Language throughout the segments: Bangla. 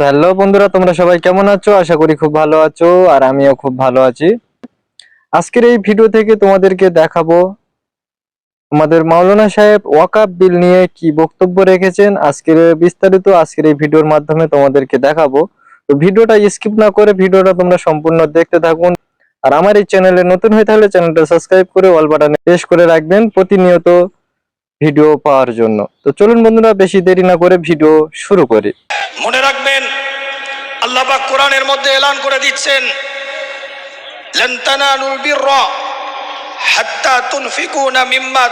হ্যালো বন্ধুরা, তোমরা সবাই কেমন আছো? আশা করি খুব ভালো আছো আর আমিও খুব ভালো আছি। আজকের এই ভিডিও থেকে তোমাদেরকে দেখাবো আমাদের মাওলানা সাহেব ওয়াকাব বিল নিয়ে কি বক্তব্য রেখেছেন। আজকের বিস্তারিত আজকের এই ভিডিওর মাধ্যমে তোমাদেরকে দেখাবো। তো ভিডিওটা স্কিপ না করে ভিডিওটা তোমরা সম্পূর্ণ দেখতে থাকুন। আর আমার এই চ্যানেলে নতুন হয়ে থাকলে চ্যানেলটা সাবস্ক্রাইব করে অল বাটনে প্রেস করে রাখবেন প্রতিনিয়ত ভিডিও পাওয়ার জন্য। তো চলুন বন্ধুরা, বেশি দেরি না করে ভিডিও শুরু করি। মনে রাখবেন, আল্লাহ পাক কোরআনের মধ্যে এলান করে দিচ্ছেন হাত্তা মিম্মা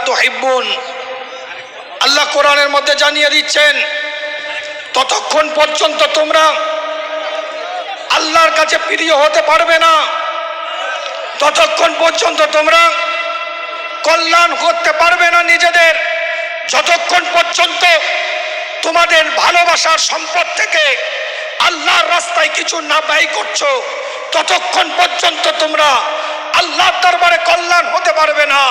আল্লাহ কোরআনের মধ্যে জানিয়ে দিচ্ছেন, ততক্ষণ পর্যন্ত তোমরা আল্লাহর কাছে প্রিয় হতে পারবে না। ততক্ষণ পর্যন্ত তোমরা কল্যাণ করতে পারবে না নিজেদের। যতক্ষণ পর্যন্ত তোমাদের ভালোবাসার সম্পদ থেকে আল্লাহর রাস্তায় কিছু না ব্যয় করছ, ততক্ষণ পর্যন্ত তোমরা আল্লাহর দরবারে কল্যাণ হতে পারবে না,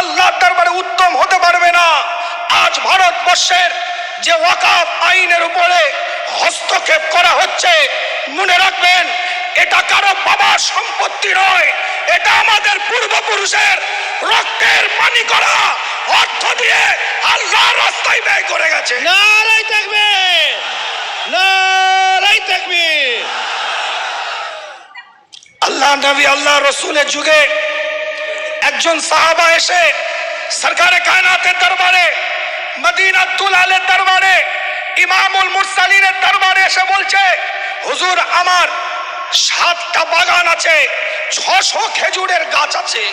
আল্লাহর দরবারে উত্তম হতে পারবে না। আজ ভারতবর্ষের যে ওয়াকাফ আইনের উপরে হস্তক্ষেপ করা হচ্ছে, মনে রাখবেন, এটা কারও বাবার সম্পত্তি নয়, এটা আমাদের পূর্বপুরুষের রক্তের পানি করা। অর্থ দিয়ে আল্লাহর রাস্তায় ব্যয় করে গেছে। নারাই থাকবে। নারাই থাকবে। আল্লাহ নবী আল্লাহ রসুলের যুগে একজন সাহাবা এসে সরকারে কায়নাতের দরবারে মদিনা দুলালের দরবারে ইমামুল মুরসালিনের দরবারে এসে বলছে হুজুর আমার সাতটা বাগান আছে ছশো খেজুরের গাছ আছে।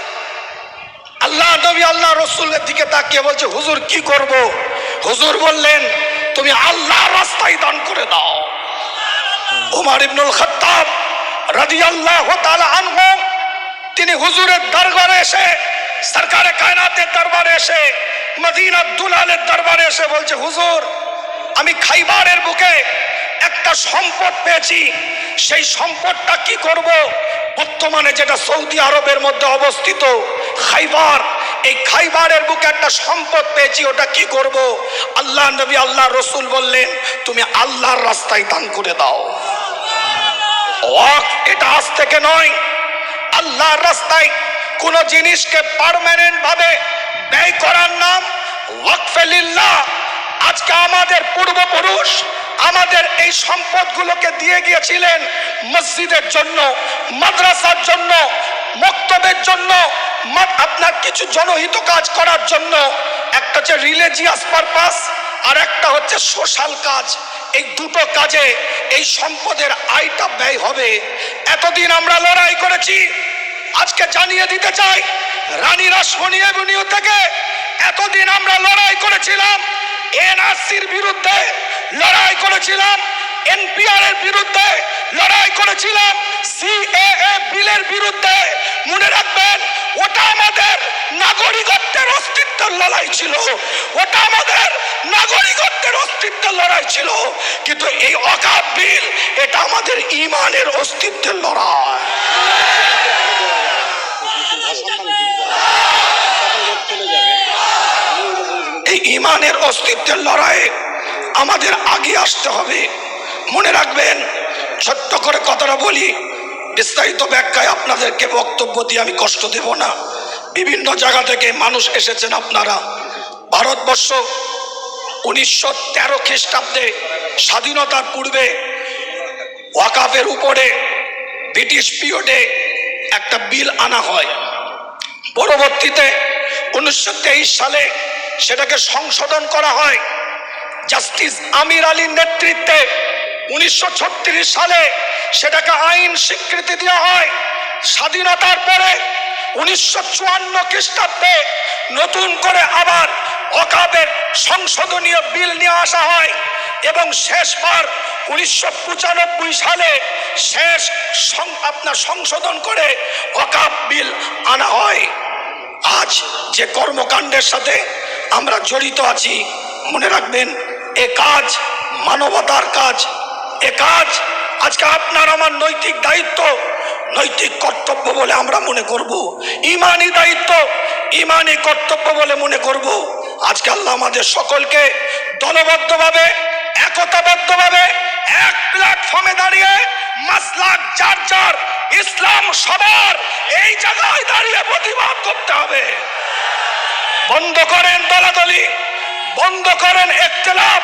আল্লাহ নবী আল্লাহ রসুলের দিকে তাকিয়ে বলছে, হুজুর, কি করব? হুজুর বললেন, তুমি আল্লাহ রাস্তায় দান করে দাও। উমার ইবনুল খত্তাব রাদিয়াল্লাহু তাআলা আনহু, তিনি হুজুরের দরবারে এসে, সরকারে কায়নাতের দরবারে এসে মদিনা দুলালের দরবারে এসে বলছে, হুজুর, আমি খাইবারের বুকে একটা সম্পদ পেয়েছি। সেই সম্পদটা কি করব? বর্তমানে যেটা সৌদি আরবের মধ্যে অবস্থিত, খাইবার এই খাইবারের বুকে একটা সম্পদ পেয়েছি, ওটা কি করব? আল্লাহ নবী, আল্লাহ রসুল বললেন, তুমি আল্লাহর রাস্তায় দান করে দাও। এটা আজ থেকে নয়। আল্লাহর রাস্তায় কোন জিনিসকে পার্মানেন্ট ভাবে ব্যয় করার নাম ওয়াকফেলিল্লাহ আজকে আমাদের পূর্বপুরুষ আমাদের এই সম্পদগুলোকে দিয়ে গিয়েছিলেন মসজিদের জন্য, মাদ্রাসার জন্য, মক্তবের জন্য আপনার কিছু জনহিত কাজ করার জন্য একটা হচ্ছে রিলিজিয়াস পারপাস আর একটা হচ্ছে সোশ্যাল কাজ। এই দুটো কাজে এই সম্পদের আয়টা ব্যয় হবে। এতদিন আমরা লড়াই করেছি। আজকে জানিয়ে দিতে চাই রানীরা সোনিয়া এভিনিউ থেকে এতদিন আমরা লড়াই করেছিলাম, এনআরসির বিরুদ্ধে লড়াই করেছিলাম এনপিআর এর বিরুদ্ধে লড়াই করেছিলাম সিএএ বিলের বিরুদ্ধে। মনে রাখবেন, ওটা আমাদের নাগরিকত্বের অস্তিত্বের লড়াই ছিল। ওটা আমাদের নাগরিকত্বের অস্তিত্বের লড়াই ছিল। কিন্তু এই অকাপ বিল, এটা আমাদের ইমানের অস্তিত্বের লড়াই। এই ইমানের অস্তিত্বের লড়াইয়ে আমাদের আগে আসতে হবে। মনে রাখবেন, ছোট্ট করে কথাটা বলি, বিস্তারিত ব্যাখ্যায় আপনাদেরকে বক্তব্য দিয়ে আমি কষ্ট দেব না। বিভিন্ন জায়গা থেকে মানুষ এসেছেন আপনারা। ভারতবর্ষ উনিশশো তেরো খ্রিস্টাব্দে স্বাধীনতার পূর্বে ওয়াকাফের উপরে ব্রিটিশ পিরিয়ডে একটা বিল আনা হয়। পরবর্তীতে উনিশশো তেইশ সালে সেটাকে সংশোধন করা হয়। জাস্টিস আমির আলীর নেতৃত্বে উনিশশো ছত্রিশ সালে সেটাকে আইন স্বীকৃতি দেওয়া হয়। স্বাধীনতার পরে উনিশশো চুয়ান্ন খ্রিস্টাব্দে নতুন করে আবার অকাবের সংশোধনীয় বিল নিয়ে আসা হয় এবং শেষবার উনিশশো পঁচানব্বই সালে শেষ আপনার সংশোধন করে অকাপ বিল আনা হয়। আজ যে কর্মকাণ্ডের সাথে আমরা জড়িত আছি, মনে রাখবেন, এ কাজ মানবতার কাজ এ কাজ আজকে আপনার আমার নৈতিক দায়িত্ব, নৈতিক কর্তব্য বলে আমরা মনে করব। ইমানি দায়িত্ব, ইমানি কর্তব্য বলে মনে করব। আজকে আল্লাহ আমাদের সকলকে দলবদ্ধভাবে, একতাবদ্ধভাবে এক প্ল্যাট লাখ যার যার ইসলাম সবার এই জায়গায় দাঁড়িয়ে প্রতিবাদ করতে হবে। বন্ধ করেন দলাদলি, বন্ধ করেন একতলাফ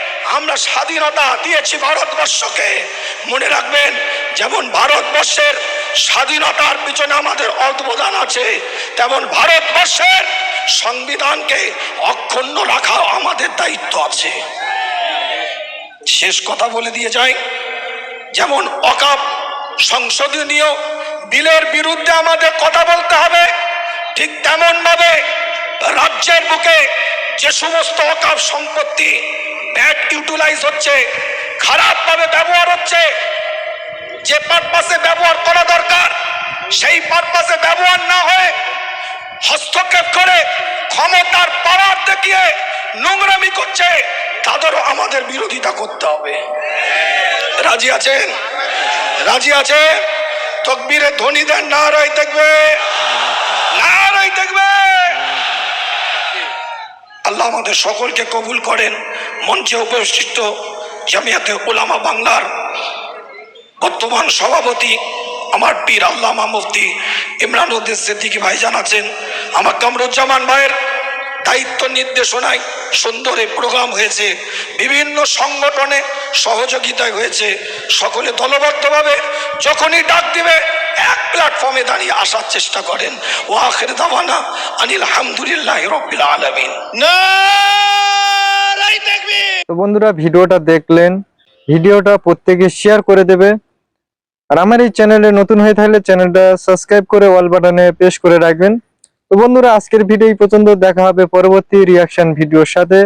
আমরা স্বাধীনতা দিয়েছি ভারতবর্ষকে। মনে রাখবেন, যেমন ভারতবর্ষের স্বাধীনতার পিছনে আমাদের অবদান আছে, তেমন ভারতবর্ষের সংবিধানকে অক্ষুণ্ণ রাখা আমাদের দায়িত্ব আছে। শেষ কথা বলে দিয়ে যাই। যেমন অকাপ সংশোধনীয় বিলের বিরুদ্ধে আমাদের কথা বলতে হবে, ঠিক তেমন ভাবে রাজ্যের বুকে যে সমস্ত অকাপ সম্পত্তি ব্যাড ইউটিলাইজ হচ্ছে, খারাপভাবে ব্যবহার হচ্ছে। যে পারপাসে ব্যবহার করা দরকার, সেই পারপাসে ব্যবহার না হয়ে হস্তক্ষেপ করে ক্ষমতার পাওয়ার দেখিয়ে নোংরামি করছে, তাদেরও আমাদের বিরোধিতা করতে হবে। রাজি আছেন? রাজি আছে তকবীরে ধ্বনি দেন, না রাই দেখবে না রাই দেখবে আল্লাহ আমাদের সকলকে কবুল করেন। মঞ্চে উপস্থিত জামিয়াতে ওলামা বাংলার বর্তমান সভাপতি, আমার পীর আল্লামা মুফতি ইমরান উদ্দিন সিদ্দিকি ভাই জানাচ্ছেন। আমার কামরুজ্জামান ভাইয়ের দায়িত্ব নির্দেশনায় সুন্দর এই প্রোগ্রাম হয়েছে। বিভিন্ন সংগঠনে সহযোগিতায় হয়েছে। সকলে দলবদ্ধভাবে যখনই ডাক দিবে এক প্ল্যাটফর্মে দাঁড়িয়ে আসার চেষ্টা করেন। ও আখের দাবানা আনিল হামদুলিল্লাহ রব্বিল আলমিন। তো বন্ধুরা ভিডিওটা দেখলেন ভিডিওটা প্রত্যেকে শেয়ার করে দেবে। আর আমার এই চ্যানেলে নতুন হয়ে থাকলে চ্যানেলটা সাবস্ক্রাইব করে অল বাটনে প্রেস করে রাখবেন। তো বন্ধুরা আজকের ভিডিও পর্যন্ত। দেখা হবে পরবর্তী রিয়াকশন ভিডিওর সাথে।